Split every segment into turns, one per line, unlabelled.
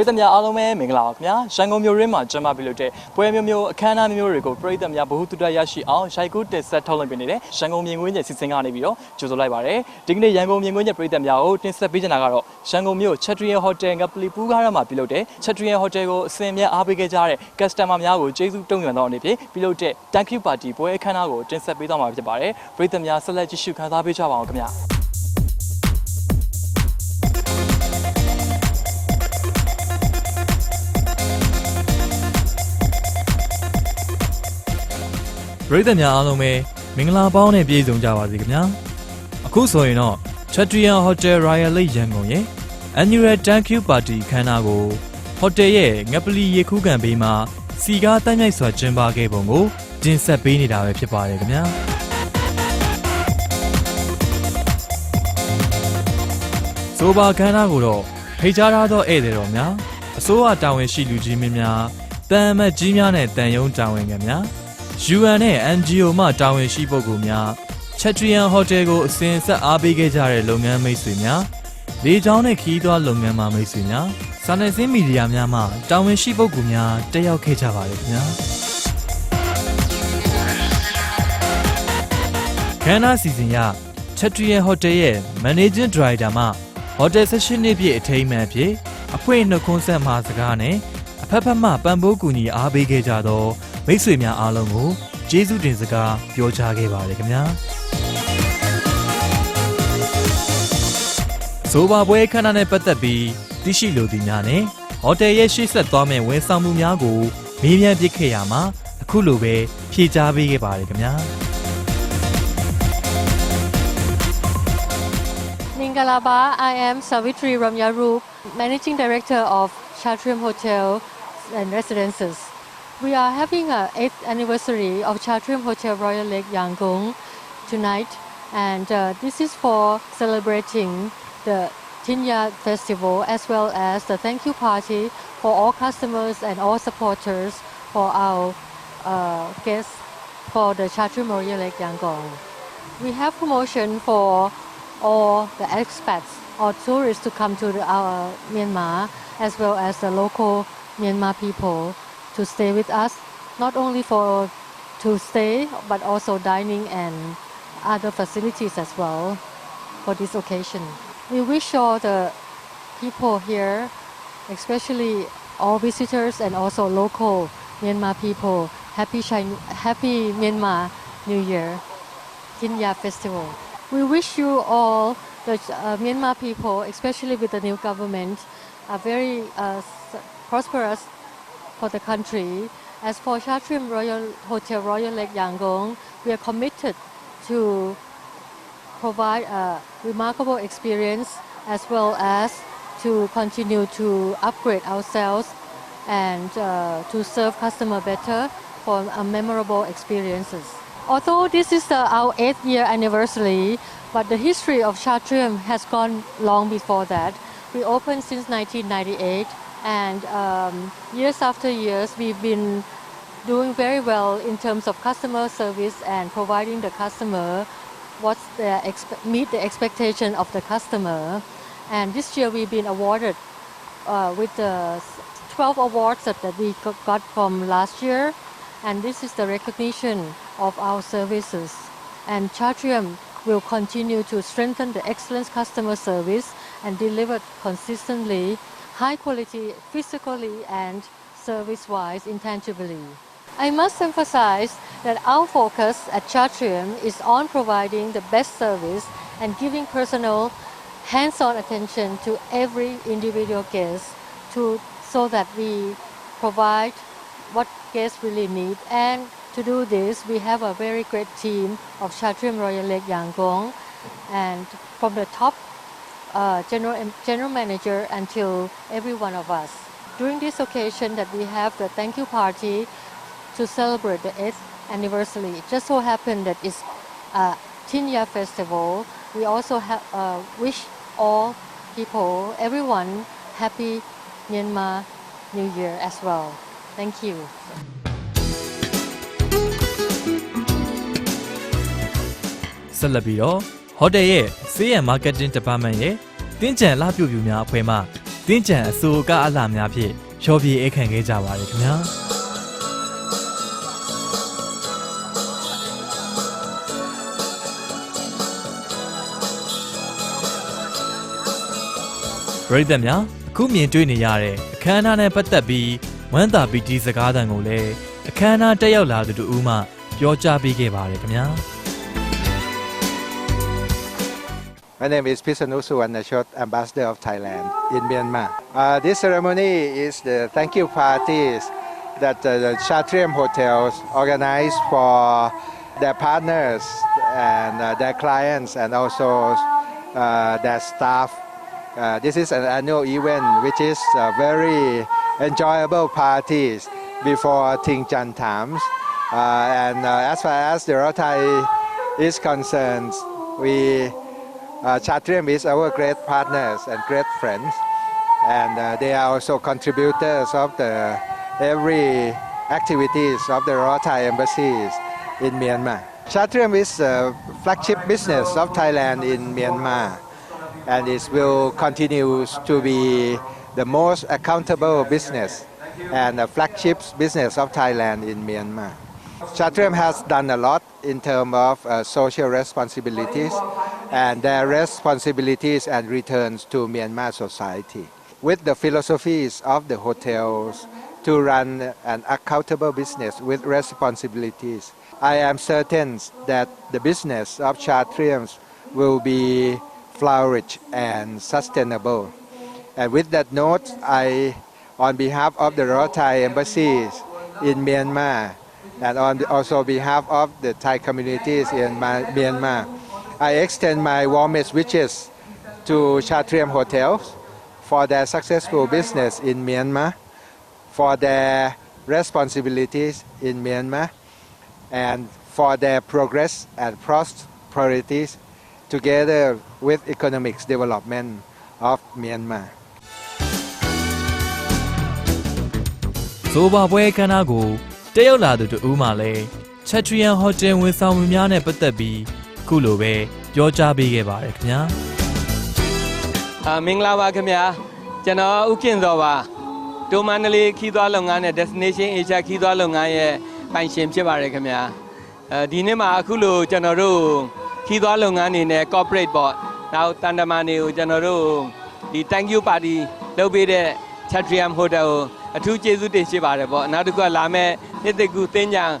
ရိသတ်များအားလုံးပဲမင်္ဂလာပါခင်ဗျာရန်ကုန်မြို့ရင်းမှာကျင်းပပြုလုပ်တဲ့ပွဲမျိုးမျိုးအခမ်းအနားမျိုးမျိုးတွေကိုပရိသတ်များဘ ഹു တုတရရှိအောင်ရိုက်ကူးတက်ဆက်ထုတ်လုပ်ပေးနေတဲ့ရန်ကုန်မြင်ကွင်းကျစီစဉ်ကနေပြီးတော့ကြိုဆိုလိုက်ပါတယ်ဒီကနေ့ရန်ကုန်မြင်ကွင်းကျပရိသတ်များကိုတင်ဆက်ပေးချင်တာကတော့ရန်ကုန်မြို့ချက်ထရီယန်ဟိုတယ်ငပလီပူးကားရမှာပြုလုပ်တဲ့ချက်ထရီယန်ဟိုတယ်ကိုအစဉ်မြဲအားပေးခဲ့ကြတဲ့ customer များကိုကျေးဇူးတုံ့ပြန်တော့အနေဖြင့်ပြုလုပ်တဲ့ thank you party ပွဲအခမ်းအနားကိုတင်ဆက်ပေးသွားမှာဖြစ်ပါတယ်ပရိသတ်များဆက်လက်ကြည့်ရှုခန်းစားပေးကြပါအောင်ခင်ဗျာ
ပရိသတ်များအားလုံးပဲမင်္ဂလာပေါင်းနဲ့ပြည့်စုံကြပါစေခင်ဗျာအခုဆိုရင်တော့ Chatrian Hotel Royal Lake ရန်ကုန်ရဲ့ Annual Thank You Party ခမ်းနားကိုဟိုတယ်ရဲ့ငပလီရေခူးကန်ဘေးမှာစီကားတန်းမြိုက်စွာကျင်းပခဲ့ပုံကိုတင်ဆက်ပေးနေတာပဲဖြစ်ပါတယ်ခင်ဗျာဆိုပါခမ်းနားကိုတော့ဖိတ်ကြားထားသောဧည့်သည်တော်များအစိုးရတာဝန်ရှိလူကြီးမင်းများတန်အမတ်ကြီးများနဲ့တန်ယုံတာဝန်ခံများ UN နဲ့ NGO မှတာဝန်ရှိပုဂ္ဂိုလ်များ Chatrian Hotel ကိုအစဉ်ဆက်အားပေးခဲ့ကြတဲ့လုပ်ငန်းမိတ်ဆွေများလေကြောင်းနဲ့ခီးသွွားလုပ်ငန်းမှမိတ်ဆွေများစာနယ်ဇင်းမီဒီယာများမှတာဝန်ရှိပုဂ္ဂိုလ်များတက်ရောက်ခဲ့ကြပါတယ်ခင်ဗျာခန္ဓာစီစဉ်ရ Chatrian Hotel ရဲ့ Managing Director မှ Hotel Session နှစ်ပြည့်အထိမ်းအမှန်အဖြစ်အဖွင့်နှုတ်ခွန်းဆက်မှာစကားနဲ့အဖက်ဖက်မှပံ့ပိုးကူညီအားပေးခဲ့ကြသော မိတ်ဆွေများအားလုံးကိုကျေးဇူးတင်စကားပြောကြားခဲ့ပါတယ်ခင်ဗျာဆိုပါပွဲခန္ဓာနဲ့ပတ်သက်ပြီးသိရှိလိုသူများနဲ့ဟိုတယ်ရဲ့ရှေ့ဆက်သွားမယ့်ဝန်ဆောင်မှုများကိုမေးမြန်းပစ်ခဲ့ရမှာအခုလိုပဲဖြေကြားပေးခဲ့ပါတယ်ခင်ဗျာ
Ningalaba, I am Savitri Ramyarup, Managing Director of Chatrium Hotel and Residences. We are having a 8th anniversary of Chatrium Hotel Royal Lake Yangon tonight and uh, this is for celebrating the Tinya Festival as well as the thank you party for all customers and all supporters for our uh, guests for the Chatrium Royal Lake Yangon. We have promotion for all the expats or tourists to come to the, our Myanmar as well as the local Myanmar people to stay with us, not only for to stay but also dining and other facilities as well for this occasion. We wish all the people here, especially all visitors and also local Myanmar people, happy Chin- happy Myanmar New Year. Kinya Festival. We wish you all, the uh, Myanmar people, especially with the new government, are very uh, prosperous for the country. As for Chatrim Royal Hotel Royal Lake Yangon, we are committed to provide a remarkable experience as well as to continue to upgrade ourselves and uh, to serve customer better for memorable experiences. Although this is uh, our eighth year anniversary, but the history of Chatrium has gone long before that. We opened since 1998, and um, years after years, we've been doing very well in terms of customer service and providing the customer what's the expe- meet the expectation of the customer. And this year we've been awarded uh, with the 12 awards that, that we got from last year, and this is the recognition of our services. And Chatrium will continue to strengthen the excellent customer service and deliver consistently high quality physically and service wise intangibly. I must emphasize that our focus at Chatrium is on providing the best service and giving personal hands-on attention to every individual guest to so that we provide what guests really need and to do this we have a very great team of Chatrium Royal Lake Yangon and from the top uh, general general manager until every one of us. During this occasion that we have the thank you party to celebrate the 8th anniversary. It just so happened that it's a Tinya festival. We also ha- uh, wish all people, everyone, happy Myanmar New Year as well. Thank you.
ဆက်လက်ပြီးတော့ ဟိုတယ်ရဲ့ Sales and Marketing Department ရဲ့တင်းကြံလှပြုတ်ပြူများအဖွဲ့မှတတင်းကြံအစိုးအကအလှများဖြင့်ရောပြေအခန့်ခဲ့ကြပါတယ်ခင်ဗျာပရိသတ်များအခုမြင်တွေ့နေရတဲ့အခမ်းအနားနဲ့ပတ်သက်ပြီးဝမ်းသာပီတီစကားသံကိုလည်းအခမ်းအနားတက်ရောက်လာသူတို့ဦးမှပြောကြားပေးခဲ့ပါတယ်ခင်ဗျာ
My name is Pisanu Suwarnachot, Ambassador of Thailand in Myanmar. Uh, this ceremony is the thank you parties that uh, the Chatrium Hotels organize for their partners and uh, their clients and also uh, their staff. Uh, this is an annual event which is uh, very enjoyable parties before Ting Chan times. And as far as the Rotai is concerned, we uh, Chatrium is our great partners and great friends, and uh, they are also contributors of the every activities of the Rotai embassies in Myanmar. Chatrium is a flagship business of Thailand in Myanmar, and it will continue to be the most accountable business and a flagship business of Thailand in Myanmar. Chatrium has done a lot in terms of uh, social responsibilities and their responsibilities and returns to Myanmar society. With the philosophies of the hotels to run an accountable business with responsibilities, I am certain that the business of Chatriums will be flourish and sustainable. And with that note, I, on behalf of the Royal Thai embassies in Myanmar, and on also behalf of the Thai communities in Myanmar, I extend my warmest wishes to Chatrium Hotels for their successful business in Myanmar, for their responsibilities in Myanmar, and for their progress and prosperities together with economic development of Myanmar.
ဇိုဘာပွဲအခမ်းအနားကိုတက်ရောက်လာသူတို့ဦးမှလည်းချက်ထရီယန်ဟိုတယ်ဝန်ဆောင်မှုများနဲ့ပတ်သက်ပြီး ခုလိုပဲပြောကြားပေးခဲ့ပါတယ်ခင်ဗျာ
အာမင်္ဂလာပါခင်ဗျာကျွန်တော်ဥက္ကင်စောပါဒိုမန္တလေးခီးသွွားလုပ်ငန်းနဲ့ Destination Asia ခီးသွွားလုပ်ငန်းရဲ့ပိုင်ရှင်ဖြစ်ပါတယ်ခင်ဗျာအဲဒီနေ့မှာအခုလိုကျွန်တော်တို့ခီးသွွားလုပ်ငန်းနေနဲ့ corporate ပေါ့နောက်တန်တမန်တွေကိုကျွန်တော်တို့ဒီ thank you party လုပ်ပေးတဲ့ Chatrium Hotel ကိုအထူးကျေးဇူးတင်ရှိပါတယ်ပေါ့နောက်တစ်ခုကလာမဲ့နှစ်သက်ကူသင်္ကြန်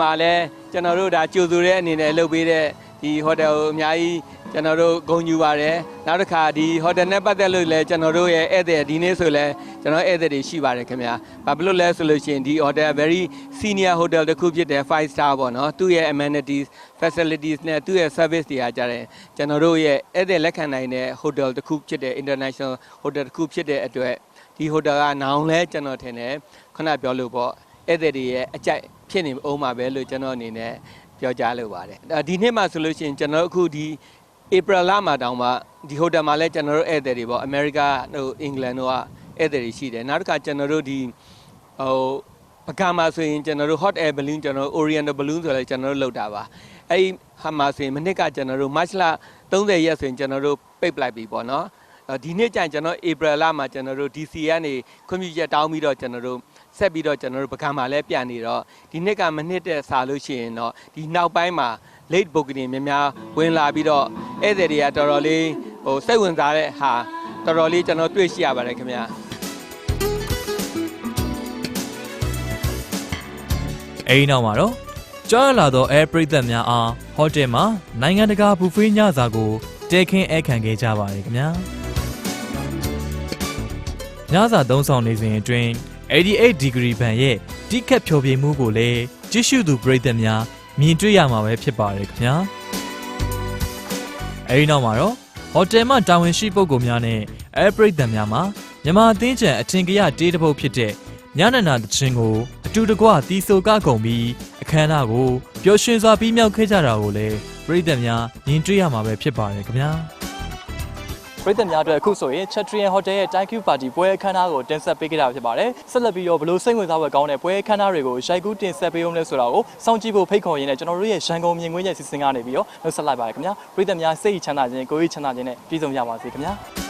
မှာလည်းကျွန်တော်တို့ဒါကြိုဆိုတဲ့အနေနဲ့လုပ်ပေးတဲ့ ဒီ hotel ကိုအများကြီးကျွန်တော်တို့ဂုဏ်ယူပါတယ်နောက်တစ်ခါဒီ hotel နဲ့ပတ်သက်လို့လည်းကျွန်တော်တို့ရဲ့ဧည့်သည်ဒီနေ့ဆိုလည်းကျွန်တော်ဧည့်သည်တွေရှိပါတယ်ခင်ဗျာဘာဖြစ်လို့လဲဆိုလို့ရှိရင်ဒီ hotel very senior hotel တစ်ခုဖြစ်တယ်5 star ပေါ့နော်သူ့ရဲ့ amenities facilities နဲ့သူ့ရဲ့ service တွေကကြတယ်ကျွန်တော်တို့ရဲ့ဧည့်သည်လက်ခံနိုင်တဲ့ hotel တစ်ခုဖြစ်တဲ့ international hotel တစ်ခုဖြစ်တဲ့အတွက်ဒီ hotel ကနောင်လဲကျွန်တော်ထင်တယ်ခုနပြောလို့ပေါ့ဧည့်သည်တွေရဲ့အကြိုက်ဖြစ်နေအောင်ပါပဲလို့ကျွန်တော်အနေနဲ့ ပြောကြားလိုပါတယ်အဲ့ဒီနှစ်မှာဆိုလို့ရှိရင်ကျွန်တော်အခုဒီ April လမှာတောင်မှဒီဟိုတယ်မှာလည်းကျွန်တော်တို့ဧည့်သည်တွေပေါ့အမေရိကတို့အင်္ဂလန်တို့ကဧည့်သည်တွေရှိတယ်နောက်တစ်ခါကျွန်တော်တို့ဒီဟိုပကံမှာဆိုရင်ကျွန်တော်တို့ hot air balloon ကျွန်တော်တို့ oriental balloon ဆိုလည်းကျွန်တော်တို့လုပ်တာပါအဲ့ဒီဟာမှာဆိုရင်မနစ်ကကျွန်တော်တို့ March လ30ရက်ဆိုရင်ကျွန်တော်တို့ပိတ်ပလိုက်ပြီပေါ့နော်အဲ့ဒီနေ့ကျရင်ကျွန်တော် April လမှာကျွန်တော်တို့ DC ကနေခွင့်ပြုချက်တောင်းပြီးတော့ကျွန်တော်တို့ ဆက်ပြီးတော့ကျွန်တော်တို့ပကံမှာလည်းပြန်နေတော့ဒီနှစ်ကမနစ်တဲ့စာလို့ရှိရင်တော့ဒီနောက်ပိုင်းမှာ late booking တွေများများဝင်လာပြီးတော့ဧည့်သည်တွေကတော်တော်လေးဟိုစိတ်ဝင်စားတဲ့ဟာတော်တော်လေးကျွန်တော်တွေ့ရှိရပါတယ်ခင်ဗျာ
အဲဒီနောက်မှာတော့ကြောက်ရလာသော air ပရိသတ်များအားဟိုတယ်မှာနိုင်ငံတကာဘူဖေးညစာကိုတဲခင်းအခမ်းခဲ့ကြပါတယ်ခင်ဗျာညစာသုံးဆောင်နေစဉ်အတွင်း 88 degree ဘန်ရဲ့တိခတ်ဖြောပြမှုကိုလည်းကြည့်ရှုသူပရိသတ်များမြင်တွေ့ရမှာပဲဖြစ်ပါတယ်ခင်ဗျာအဲဒီနောက်မှာတော့ဟိုတယ်မှာတာဝန်ရှိပုဂ္ဂိုလ်များနဲ့ air ပရိသတ်များမှာမြန်မာအသင်းချံအထင်ကရတေးတစ်ပုတ်ဖြစ်တဲ့ညနနာတခြင်းကိုအတူတကွတီဆိုကကုန်ပြီးအခမ်းအနားကိုပျော်ရွှင်စွာပြီးမြောက်ခဲ့ကြတာကိုလည်းပရိသတ်များမြင်တွေ့ရမှာပဲဖြစ်ပါတယ်ခင်ဗျာ
ပရိသတ်များအတွက်အခုဆိုရင် Chatrian Hotel ရဲ့ Thank you Party ပွဲအခမ်းအနားကိုတင်ဆက်ပေးခဲ့တာဖြစ်ပါတယ်ဆက်လက်ပြီးတော့ဘလို့စိတ်ဝင်စားဖွယ်ကောင်းတဲ့ပွဲအခမ်းအနားတွေကိုရိုက်ကူးတင်ဆက်ပေးအောင်လဲဆိုတာကိုစောင့်ကြည့်ဖို့ဖိတ်ခေါ်ရင်းနဲ့ကျွန်တော်တို့ရဲ့ရန်ကုန်မြင်ကွင်းရဲ့စီစဉ်ကနေပြီးတော့နှုတ်ဆက်လိုက်ပါတယ်ခင်ဗျာပရိသတ်များစိတ်ချမ်းသာခြင်းကိုယ်ရေးချမ်းသာခြင်းနဲ့ပြည့်စုံကြပါစေခင်ဗျာ